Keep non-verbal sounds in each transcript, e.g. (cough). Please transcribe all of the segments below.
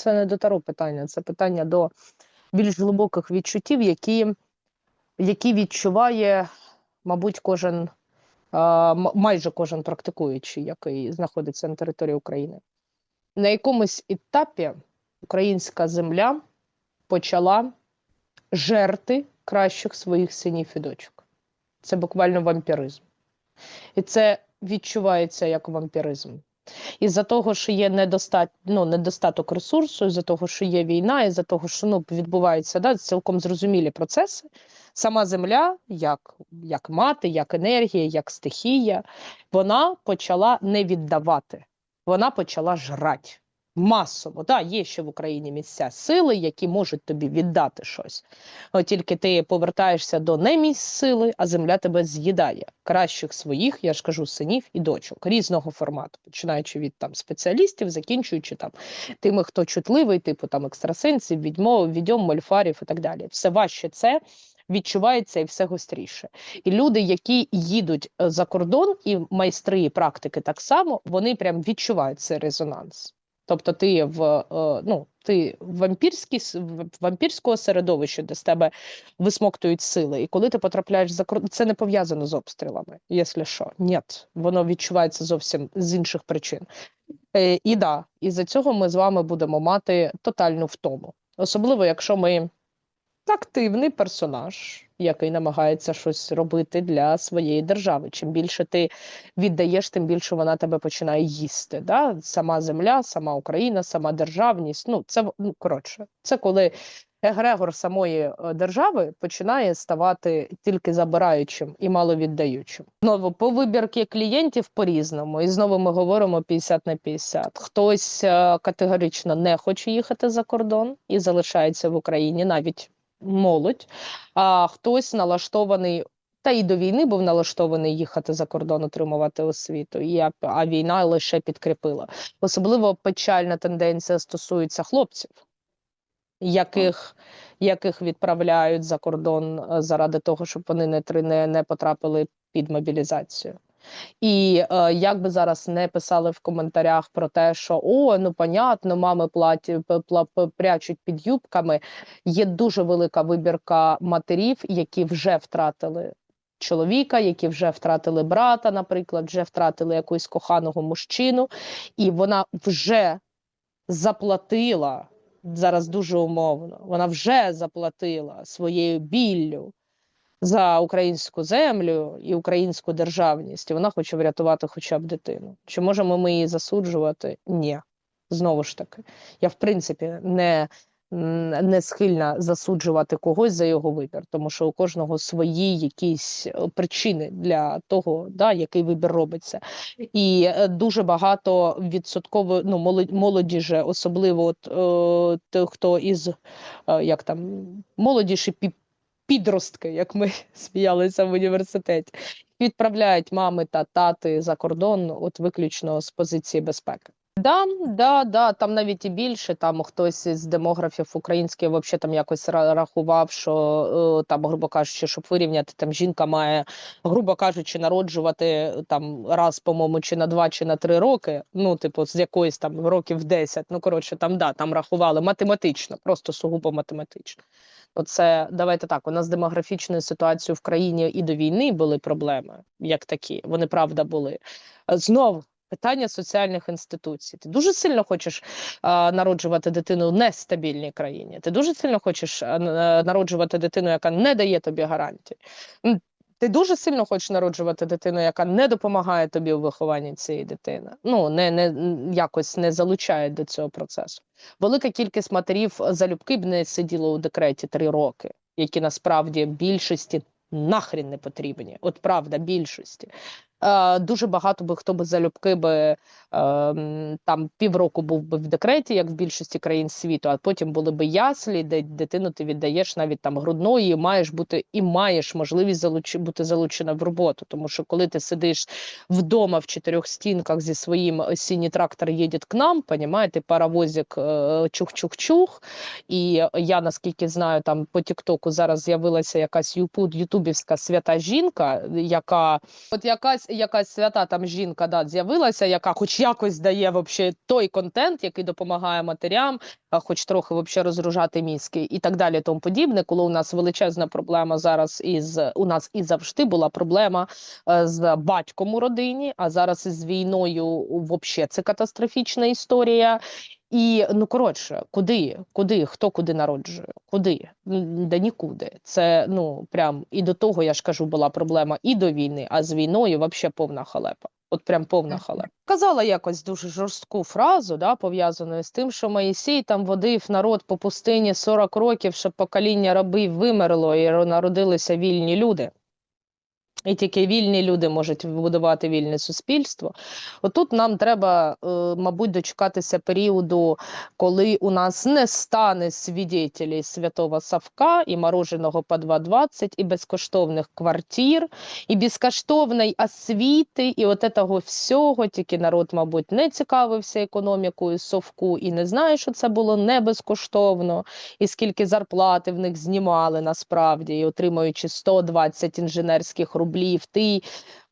це не до таро питання, це питання до більш глибоких відчуттів, які, які відчуває, мабуть, кожен, майже кожен практикуючий, який знаходиться на території України. На якомусь етапі українська земля почала жерти кращих своїх синів і дочок. Це буквально вампіризм. І це відчувається як вампіризм. Із-за того, що є недостат... ну, недостаток ресурсу, із-за того, що є війна, із-за того, що ну, відбуваються да, цілком зрозумілі процеси. Сама земля, як, як мати, як енергія, як стихія, вона почала не віддавати, вона почала жрати. Масово, да, є ще в Україні місця сили, які можуть тобі віддати щось. От тільки ти повертаєшся до не місць сили, а земля тебе з'їдає. Кращих своїх, я ж кажу, синів і дочок різного формату, починаючи від там спеціалістів, закінчуючи там тими, хто чутливий, типу там екстрасенсів, відьмо, відьом, мольфарів і так далі. Все важче це. Відчувається і все гостріше. І люди, які їдуть е, за кордон, і майстри, і практики так само, вони прям відчувають цей резонанс. Тобто ти в е, ну, ти вампірського середовища, де з тебе висмоктують сили. І коли ти потрапляєш за кордон, це не пов'язано з обстрілами, якщо що. Ні, воно відчувається зовсім з інших причин. Е, і да, і за цього ми з вами будемо мати тотальну втому. Особливо, якщо ми активний персонаж, який намагається щось робити для своєї держави. Чим більше ти віддаєш, тим більше вона тебе починає їсти. Да? Сама земля, сама Україна, сама державність. Ну, це ну, коротше, це коли егрегор самої е, держави починає ставати тільки забираючим і маловіддаючим. Знову по вибірки клієнтів по-різному. І знову ми говоримо 50 на 50. Хтось е, категорично не хоче їхати за кордон і залишається в Україні, навіть молодь, а хтось налаштований. Та і до війни був налаштований їхати за кордон, отримувати освіту, і а, війна лише підкріпила. Особливо печальна тенденція стосується хлопців, яких, яких відправляють за кордон е, заради того, щоб вони не, не, не потрапили під мобілізацію. І е, як би зараз не писали в коментарях про те, що о, ну понятно, мами платі, п- пла- п- прячуть під юбками, є дуже велика вибірка матерів, які вже втратили чоловіка, які вже втратили брата, наприклад, вже втратили якогось коханого мужчину, і вона вже заплатила зараз дуже умовно. Вона вже заплатила своєю біллю за українську землю і українську державність, і вона хоче врятувати хоча б дитину. Чи можемо ми її засуджувати? Ні. Знову ж таки, я в принципі не, не схильна засуджувати когось за його вибір, тому що у кожного свої якісь е, причини для того, да, який вибір робиться. І е, дуже багато відсотково ну, молоді, молоді же, особливо от, е, тих, хто із е, як там молодіші пі- підростки, як ми (laughs) сміялися в університеті, відправляють мами та тати за кордон, от виключно з позиції безпеки. Да, да, да, там навіть і більше. Там хтось із демографів українських взагалі там якось рахував, що е, там, грубо кажучи, щоб вирівняти, там жінка має, грубо кажучи, народжувати е, там раз, по-моєму, чи на два, чи на три роки. Ну, типу, з якоїсь там років 10. Ну, коротше, там да, там рахували математично, просто сугубо математично. Оце давайте так. У нас з демографічною ситуацією в країні і до війни були проблеми, як такі. Вони правда були. Знову питання соціальних інституцій. Ти дуже сильно хочеш а, народжувати дитину в нестабільній країні. Ти дуже сильно хочеш а, е, народжувати дитину, яка не дає тобі гарантій. Ти дуже сильно хочеш народжувати дитину, яка не допомагає тобі у вихованні цієї дитини. Ну не, не якось не залучає до цього процесу. Велика кількість матерів залюбки б не сиділа у декреті три роки, які насправді більшості нахрін не потрібні. От правда, більшості. Е, дуже багато би хто би залюбки би ем, там півроку був би в декреті, як в більшості країн світу, а потім були би яслі, де дитину ти віддаєш навіть там грудної, і маєш бути і маєш можливість залуч... бути залучена в роботу. Тому що коли ти сидиш вдома в чотирьох стінках зі своїм е, синій трактор їде к нам, понімаєте, паровозик е, чух-чух-чух. І я наскільки знаю, там по Тіктоку зараз з'явилася якась ютубівська свята жінка, яка от якась якась свята там жінка да, з'явилася, яка хоч якось дає вообще той контент, який допомагає матерям, хоч трохи вообще розгружати мізки і так далі, тому подібне, коли у нас величезна проблема зараз із у нас і завжди була проблема е, з батьком у родині, а зараз із війною вообще це катастрофічна історія. І ну коротше, куди, куди, хто куди народжує? Куди? Да нікуди. Це ну прям і до того я ж кажу, була проблема і до війни, а з війною вообще повна халепа. От прям повна халепа. Казала якось дуже жорстку фразу, да, пов'язану з тим, що Моїсій там водив народ по пустині 40 років, щоб покоління рабів вимерло і народилися вільні люди. І тільки вільні люди можуть вибудувати вільне суспільство. Отут нам треба, е, мабуть, дочекатися періоду, коли у нас не стане свідетелей святого Савка і мороженого по 2,20, і безкоштовних квартир, і безкоштовної освіти, і от этого всього. Тільки народ, мабуть, не цікавився економікою Совку і не знає, що це було не безкоштовно, і скільки зарплати в них знімали насправді, і отримуючи 120 інженерських рублів, ти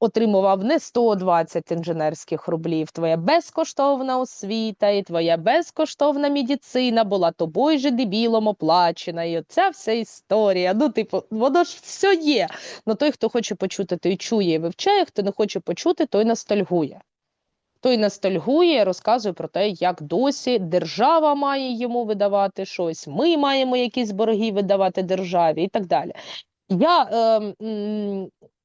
отримував не 120 інженерських рублів. Твоя безкоштовна освіта і твоя безкоштовна медицина була тобою же дебілом оплачена. І оця вся історія. Ну, типу, воно ж все є. Ну той, хто хоче почути, той чує і вивчає, хто не хоче почути, той ностальгує. Той ностальгує, розказує про те, як досі держава має йому видавати щось, ми маємо якісь борги видавати державі і так далі. Я, е,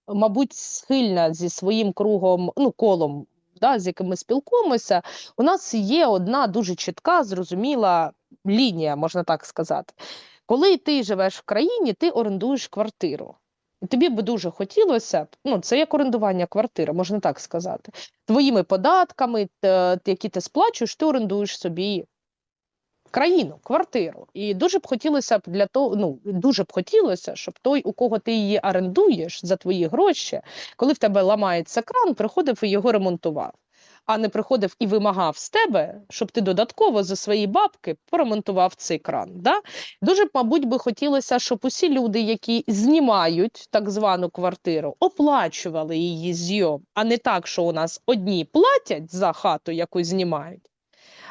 мабуть, схильна зі своїм кругом, ну, колом, да, з яким ми спілкуємося, у нас є одна дуже чітка, зрозуміла лінія, можна так сказати. Коли ти живеш в країні, ти орендуєш квартиру. Тобі би дуже хотілося ну це як орендування квартири, можна так сказати. Твоїми податками, які ти сплачуєш, ти орендуєш собі країну, квартиру. І дуже б хотілося б для того, ну дуже б хотілося, щоб той, у кого ти її орендуєш за твої гроші, коли в тебе ламається кран, приходив і його ремонтував. А не приходив і вимагав з тебе, щоб ти додатково за свої бабки поремонтував цей кран. Да? Дуже мабуть, би хотілося, щоб усі люди, які знімають так звану квартиру, оплачували її зйом, а не так, що у нас одні платять за хату, яку знімають,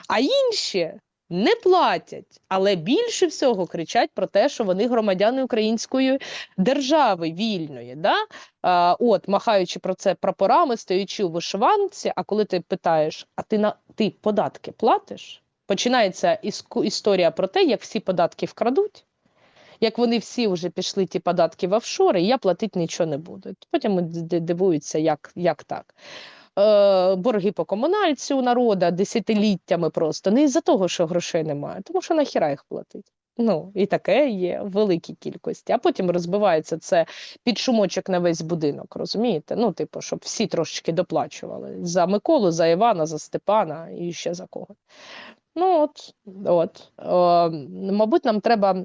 а інші не платять, але більше всього кричать про те, що вони громадяни української держави вільної. Да? А, от, махаючи про це прапорами, стоячи у вишиванці, а коли ти питаєш, а ти на ти податки платиш? Починається історія про те, як всі податки вкрадуть. Як вони всі вже пішли ті податки в офшори, я платити нічого не буду. Потім дивуються, як, як так. Е, борги по комунальці у народа десятиліттями просто не із-за того, що грошей немає, тому що нахіра їх платить. Ну, і таке є в великій кількості. А потім розбивається це під шумочок на весь будинок, розумієте? Ну, типу, щоб всі трошечки доплачували за Миколу, за Івана, за Степана і ще за кого. Ну, от, от. Е, мабуть, нам треба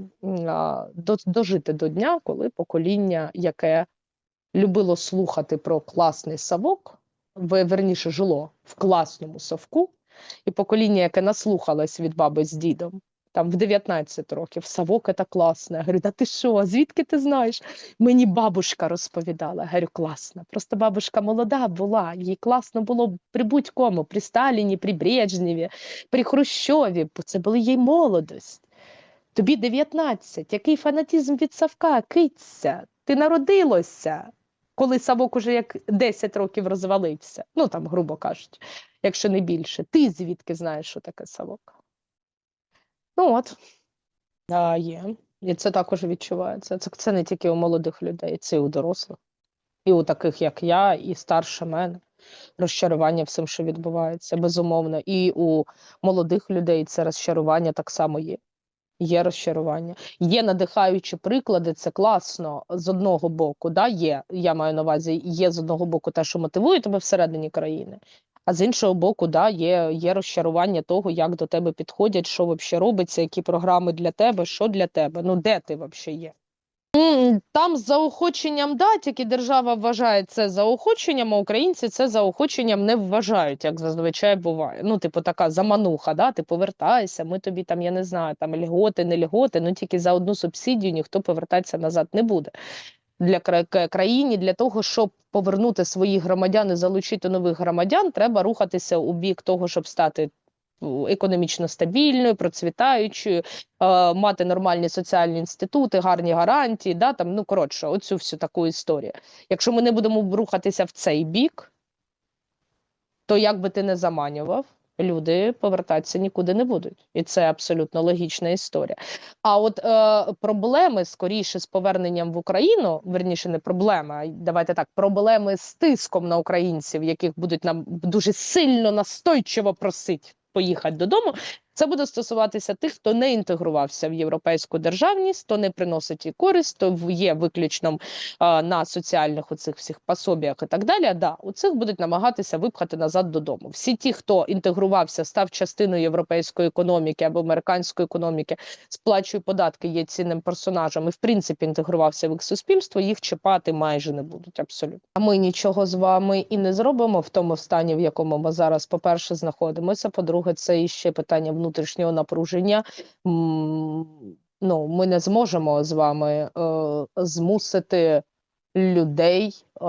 дожити до дня, коли покоління, яке любило слухати про класний совок, ве- верніше жило в класному совку, і покоління, яке наслухалось від баби з дідом, там в 19 років, совок це класно. Я говорю, да ти що, звідки ти знаєш? Мені бабушка розповідала. Я говорю, класно. Просто бабушка молода була, їй класно було при будь-кому, при Сталіні, при Брежнєві, при Хрущові, бо це була їй молодость. Тобі 19, який фанатізм від Савка, киця, ти народилося, коли Савок уже як 10 років розвалився, ну там, грубо кажучи, якщо не більше. Ти звідки знаєш, що таке Савок? Ну от, а, є. І це також відчувається. Це, це не тільки у молодих людей, це і у дорослих, і у таких, як я, і старше мене. Розчарування всім, що відбувається, безумовно. І у молодих людей це розчарування так само є. Є розчарування. Є надихаючі приклади, це класно з одного боку. Да, є, я маю на увазі, є з одного боку те, що мотивує тебе всередині країни, а з іншого боку, да, є, є розчарування того, як до тебе підходять, що взагалі робиться, які програми для тебе, що для тебе, ну де ти взагалі є. Там з заохоченням да, тільки держава вважає це заохоченням, а українці це заохоченням не вважають, як зазвичай буває. Ну, типу, така замануха, да, ти повертайся, ми тобі там, я не знаю, там льготи, не льготи, ну тільки за одну субсидію ніхто повертатися назад не буде. для кра- к- країні для того, щоб повернути своїх громадян і залучити нових громадян, треба рухатися у бік того, щоб стати економічно стабільною, процвітаючою, е, мати нормальні соціальні інститути, гарні гарантії. Да, там, ну коротше, оцю всю таку історію. Якщо ми не будемо рухатися в цей бік, то як би ти не заманював, люди повертатися нікуди не будуть. І це абсолютно логічна історія. А от е, проблеми скоріше з поверненням в Україну, верніше, не проблеми, а давайте так, проблеми з тиском на українців, яких будуть нам дуже сильно настойчиво просить поїхати додому. Це буде стосуватися тих, хто не інтегрувався в європейську державність, хто не приносить їй користь, хто є виключно а, на соціальних оцих всіх пособіях і так далі. Да, у цих будуть намагатися випхати назад додому. Всі ті, хто інтегрувався, став частиною європейської економіки або американської економіки, сплачує податки, є цінним персонажем і в принципі інтегрувався в їх суспільство, їх чіпати майже не будуть абсолютно. А ми нічого з вами і не зробимо в тому стані, в якому ми зараз, по-перше, знаходимося. По-друге, це іще питання внутрішнього напруження. Ну, ми не зможемо з вами е, змусити людей е,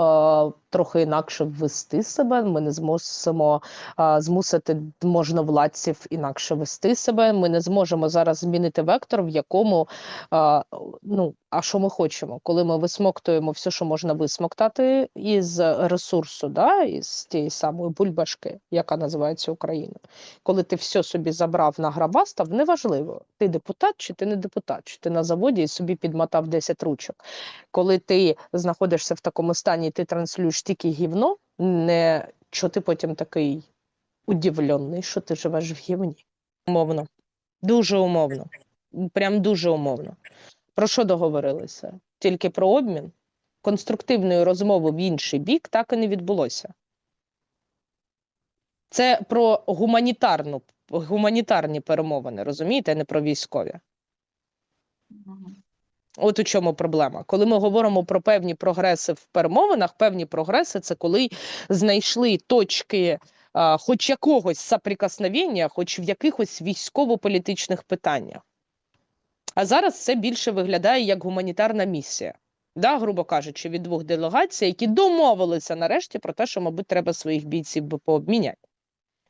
трохи інакше вести себе. Ми не змусимо е, змусити можновладців інакше вести себе. Ми не зможемо зараз змінити вектор, в якому е, ну а що ми хочемо, коли ми висмоктуємо все, що можна висмоктати із ресурсу, да, із тієї самої бульбашки, яка називається Україна. Коли ти все собі забрав на грабастав, неважливо, ти депутат чи ти не депутат, чи ти на заводі і собі підмотав 10 ручок. Коли ти знаходишся в такому стані, ти транслюєш тільки гівно, не що ти потім такий удивлений, що ти живеш в гівні. Умовно. Дуже умовно. Прям дуже умовно. Про що договорилися? Тільки про обмін? Конструктивної розмови в інший бік так і не відбулося. Це про гуманітарну, гуманітарні перемовини, розумієте, а не про військові. От у чому проблема. Коли ми говоримо про певні прогреси в перемовинах, певні прогреси це коли знайшли точки хоч якогось соприкосновення, хоч в якихось військово-політичних питаннях. А зараз це більше виглядає як гуманітарна місія. Да, грубо кажучи, від двох делегацій, які домовилися нарешті про те, що, мабуть, треба своїх бійців пообміняти.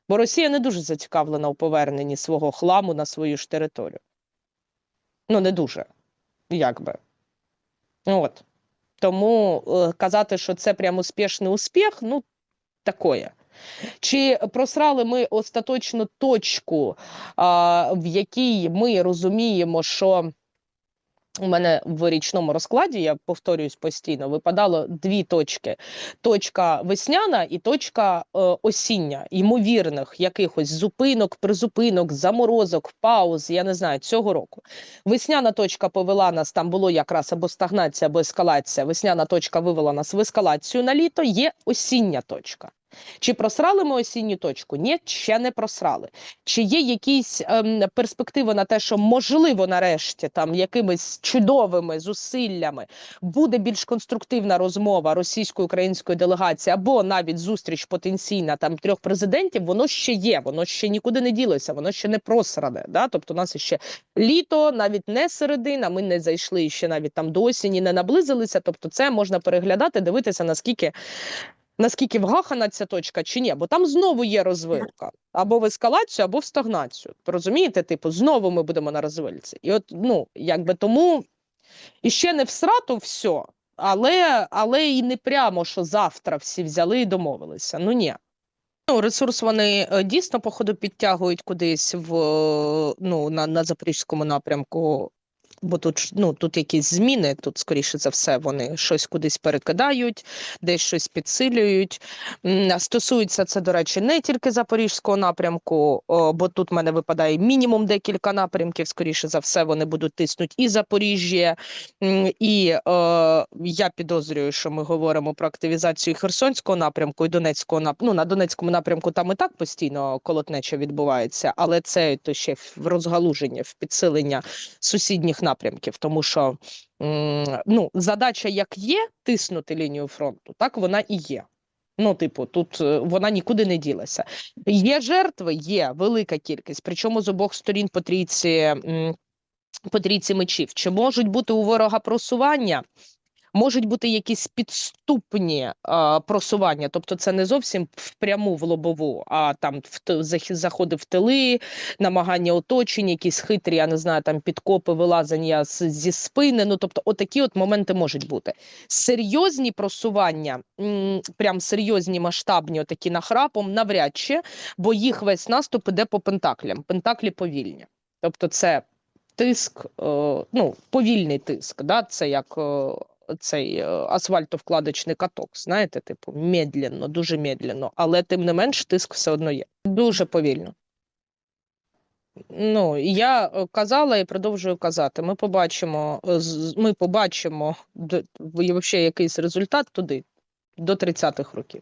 Бо Росія не дуже зацікавлена у поверненні свого хламу на свою ж територію. Ну, не дуже як би. От. Тому е, казати, що це прям успішний успіх, ну, такое. Чи просрали ми остаточну точку, в якій ми розуміємо, що у мене в річному розкладі, я повторююсь постійно, випадало дві точки: точка весняна і точка е, осіння, ймовірних якихось зупинок, призупинок, заморозок, пауз, я не знаю, цього року. Весняна точка повела нас, там було якраз або стагнація, або ескалація. Весняна точка вивела нас в ескалацію на літо, є осіння точка. Чи просрали ми осінню точку? Ні, ще не просрали. Чи є якісь ем, перспективи на те, що можливо нарешті там якимись чудовими зусиллями буде більш конструктивна розмова російсько-української делегації, або навіть зустріч потенційна там трьох президентів? Воно ще є, воно ще нікуди не ділося, воно ще не просране. Да? Тобто, у нас ще літо, навіть не середина. Ми не зайшли ще навіть там до осені, не наблизилися. Тобто, це можна переглядати, дивитися наскільки наскільки вгахана ця точка чи ні, бо там знову є розвилка або в ескалацію, або в стагнацію. Розумієте, типу, знову ми будемо на розвильці. І от, ну, якби тому і ще не всрато все, але, але і не прямо, що завтра всі взяли і домовилися. Ну ні. Ну, ресурс вони е, дійсно, походу, підтягують кудись в е, ну, на, на запорізькому напрямку. Бо тут ну тут якісь зміни, тут скоріше за все вони щось кудись перекидають, десь щось підсилюють. Стосується це, до речі, не тільки запорізького напрямку, бо тут в мене випадає мінімум декілька напрямків. Скоріше за все, вони будуть тиснути і Запоріжжя, і е, я підозрюю, що ми говоримо про активізацію Херсонського напрямку і Донецького напрямку. Ну, на Донецькому напрямку там і так постійно колотнеча відбувається, але це то ще в розгалуження, в підсилення сусідніх напрямків, тому що ну, задача як є тиснути лінію фронту, так вона і є. Ну, типу, тут е, вона нікуди не ділася. Є жертви, є велика кількість, причому з обох сторін по трійці, по трійці мечів. Чи можуть бути у ворога просування? Можуть бути якісь підступні а, просування, тобто це не зовсім впряму в лобову, а там в заходи в тили, намагання оточення, якісь хитрі, я не знаю, там підкопи, вилазення з, зі спини. Ну тобто, отакі от моменти можуть бути. Серйозні просування, прям серйозні масштабні, отакі нахрапом, навряд чи, бо їх весь наступ іде по пентаклям. Пентаклі повільні. Тобто, це тиск, е, ну, повільний тиск, да? це як е, цей е, асфальтовкладочний каток, знаєте, типу, медленно, дуже медленно, але тим не менш тиск все одно є. Дуже повільно. Ну, я е, казала і продовжую казати. Ми побачимо, е, ми побачимо д- в- вообще якийсь результат туди, до 30-х років.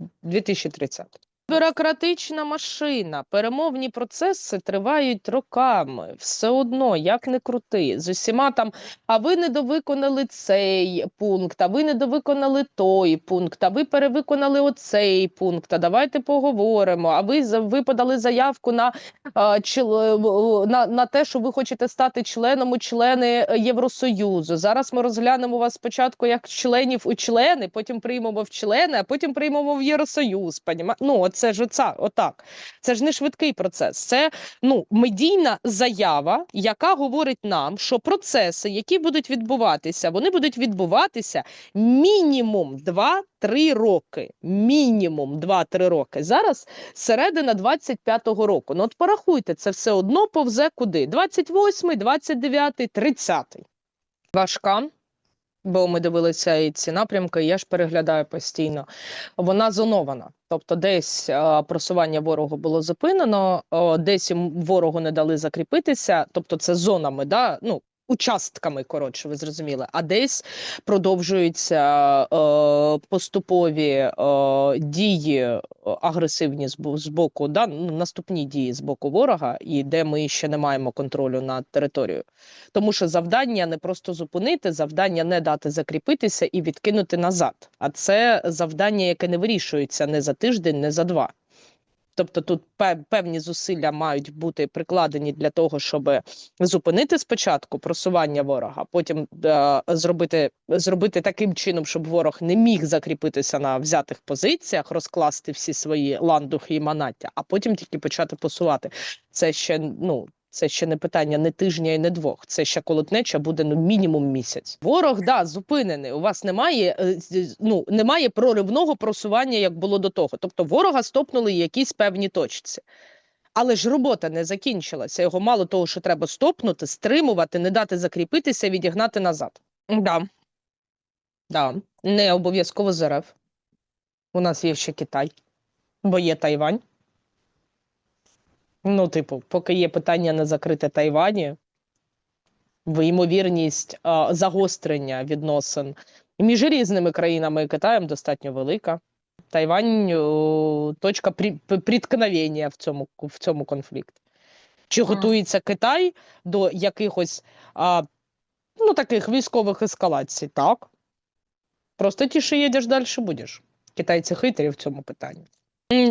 в 2030. Бюрократична машина, перемовні процеси тривають роками. Все одно, як не крути, з усіма там. А ви не довиконали цей пункт, а ви не довиконали той пункт, а ви перевиконали оцей пункт. А давайте поговоримо. А ви за- ви подали заявку на, а, чел- в- на, на те, що ви хочете стати членом у члени е, Євросоюзу. Зараз ми розглянемо вас спочатку як членів у члени, потім приймемо в члени, а потім приймемо в Євросоюз. Поніма? Ну, це ж оця, отак. Це ж не швидкий процес. Це ну, медійна заява, яка говорить нам, що процеси, які будуть відбуватися, вони будуть відбуватися мінімум 2-3 роки. Мінімум 2-3 роки. Зараз середина 25-го року. Ну от порахуйте, це все одно повзе куди? 28-й, 29-й, 30-й. Важка. Бо ми дивилися і ці напрямки, я ж переглядаю постійно. Вона зонована. Тобто, десь а, просування ворогу було зупинено, о, десь ворогу не дали закріпитися. Тобто, це зонами, да? ну, участками, коротше, ви зрозуміли. А десь продовжуються е, поступові е, дії е, агресивні з, з боку, да? наступні дії з боку ворога, і де ми ще не маємо контролю над територією. Тому що завдання не просто зупинити, завдання не дати закріпитися і відкинути назад. А це завдання, яке не вирішується не за тиждень, не за два. Тобто тут певні зусилля мають бути прикладені для того, щоб зупинити спочатку просування ворога, потім е, зробити, зробити таким чином, щоб ворог не міг закріпитися на взятих позиціях, розкласти всі свої ландухи і манаття, а потім тільки почати посувати. Це ще ну. Це ще не питання не тижня і не двох. Це ще колотнеча буде ну мінімум місяць. Ворог да зупинений. У вас немає е, ну немає проривного просування, як було до того. Тобто ворога стопнули якісь певні точці. Але ж робота не закінчилася. Його мало того, що треба стопнути, стримувати, не дати закріпитися, відігнати назад. Да. Да. Не обов'язково з РФ. У нас є ще Китай, бо є Тайвань. Ну, типу, поки є питання не закрите Тайвані, ймовірність а, загострення відносин між різними країнами і Китаєм достатньо велика. Тайвань о, точка при, приткновення в цьому, в цьому конфлікті. Чи готується Китай до якихось а, ну, таких військових ескалацій? Так. Просто тіше їдеш, далі будеш. Китайці хитрі в цьому питанні.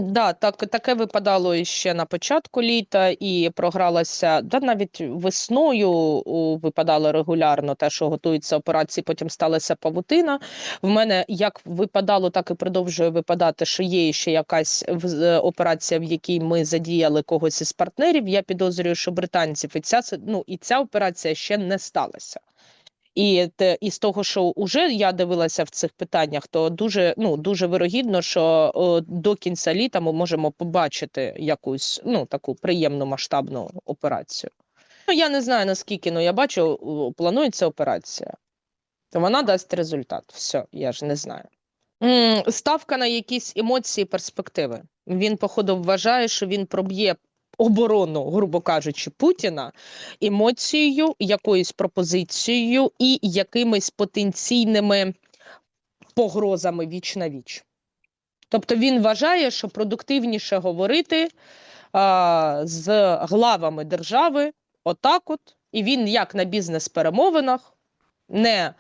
Да, так, таке випадало ще на початку літа, і програлося, да, навіть весною випадало регулярно те, що готуються операції, потім сталася павутина. В мене як випадало, так і продовжує випадати, що є ще якась операція, в якій ми задіяли когось із партнерів. Я підозрюю, що британців і ця, ну, і ця операція ще не сталася. І, і з того, що вже я дивилася в цих питаннях, то дуже ну дуже вирогідно, що о, до кінця літа ми можемо побачити якусь ну таку приємну масштабну операцію. Ну я не знаю наскільки, але я бачу, планується операція, то вона дасть результат. Все, я ж не знаю. Ставка на якісь емоції, перспективи. Він, походу, вважає, що він проб'є оборону, грубо кажучи, Путіна емоцією, якоюсь пропозицією і якимись потенційними погрозами віч на віч. Тобто він вважає, що продуктивніше говорити а, з главами держави отак от, і він як на бізнес-перемовинах, не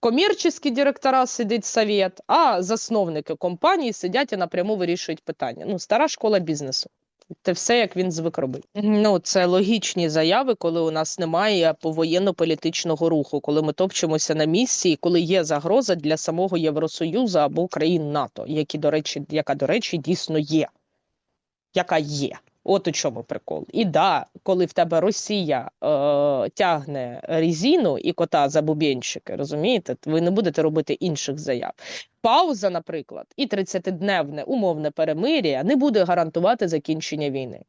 комерційні директора сидить совет, а засновники компанії сидять і напряму вирішують питання. Ну, стара школа бізнесу. Це все, як він звик робити. Ну, це логічні заяви, коли у нас немає повоєнно-політичного руху, коли ми топчемося на місці, і коли є загроза для самого Євросоюзу або країн НАТО, які, до речі, яка, до речі, дійсно є. Яка є. От у чому прикол. І да, коли в тебе Росія е, тягне резину і кота за бубенчики, розумієте, ви не будете робити інших заяв. Пауза, наприклад, і 30-дневне умовне перемир'я не буде гарантувати закінчення війни.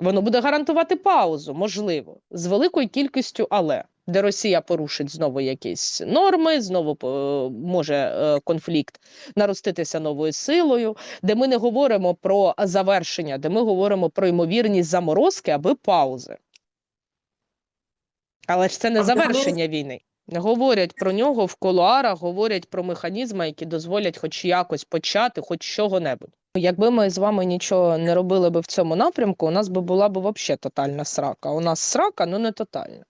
Воно буде гарантувати паузу, можливо, з великою кількістю але, де Росія порушить знову якісь норми, знову е, може е, конфлікт нароститися новою силою, де ми не говоримо про завершення, де ми говоримо про ймовірність заморозки або паузи. Але ж це не завершення війни. Говорять про нього в кулуарах, говорять про механізми, які дозволять хоч якось почати, хоч чого-небудь. Якби ми з вами нічого не робили би в цьому напрямку, у нас би була б взагалі тотальна срака. У нас срака, ну не тотальна.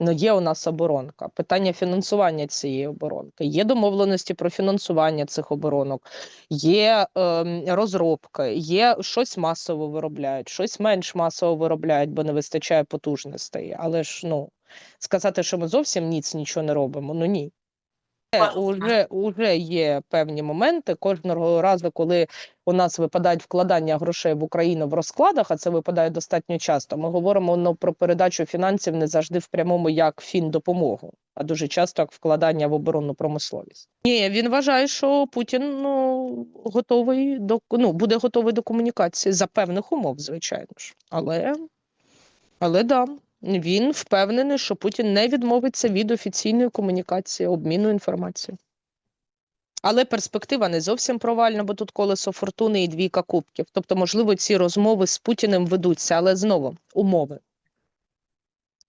Ну, є у нас оборонка. Питання фінансування цієї оборонки. Є домовленості про фінансування цих оборонок, є е, розробки, є щось масово виробляють, щось менш масово виробляють, бо не вистачає потужностей. Але ж ну сказати, що ми зовсім ніц нічого не робимо, ну ні. Е. Уже, уже є певні моменти. Кожного разу, коли у нас випадають вкладання грошей в Україну в розкладах, а це випадає достатньо часто. Ми говоримо ну, про передачу фінансів не завжди в прямому як фіндопомогу, а дуже часто як вкладання в оборонну промисловість. Ні, він вважає, що Путін ну, готовий до ну, буде готовий до комунікації за певних умов, звичайно ж. Але, але да. Він впевнений, що Путін не відмовиться від офіційної комунікації, обміну інформацією. Але перспектива не зовсім провальна, бо тут колесо фортуни і двійка кубків. Тобто, можливо, ці розмови з Путіним ведуться, але знову умови.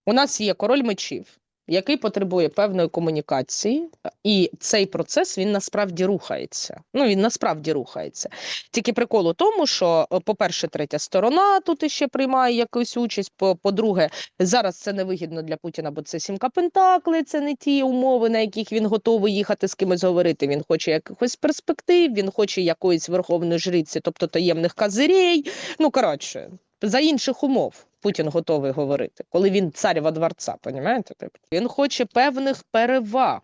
У нас є король мечів, який потребує певної комунікації, і цей процес він насправді рухається. Ну, він насправді рухається. Тільки прикол у тому, що, е, по-перше, третя сторона тут іще приймає якусь участь. по- По-друге, зараз це невигідно для Путіна, бо це сімка Пентакли, це не ті умови, на яких він готовий їхати з кимось говорити. Він хоче якихось перспектив, він хоче якоїсь верховної жриці, тобто таємних козирей. Ну, коротше, за інших умов Путін готовий говорити, коли він цар во дворця, понімаєте? Типу? Він хоче певних переваг.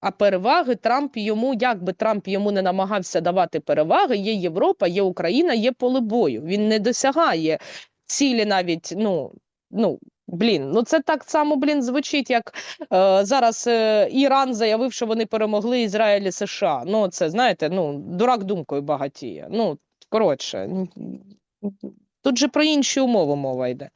А переваги Трамп йому, як би Трамп йому не намагався давати переваги, є Європа, є Україна, є поле бою. Він не досягає цілі навіть, ну, ну, блін, ну це так само, блін, звучить, як е, зараз е, Іран заявив, що вони перемогли Ізраїль і США. Ну, це, знаєте, ну, дурак думкою багатіє. Ну, коротше, тут же про інші умови мова йде.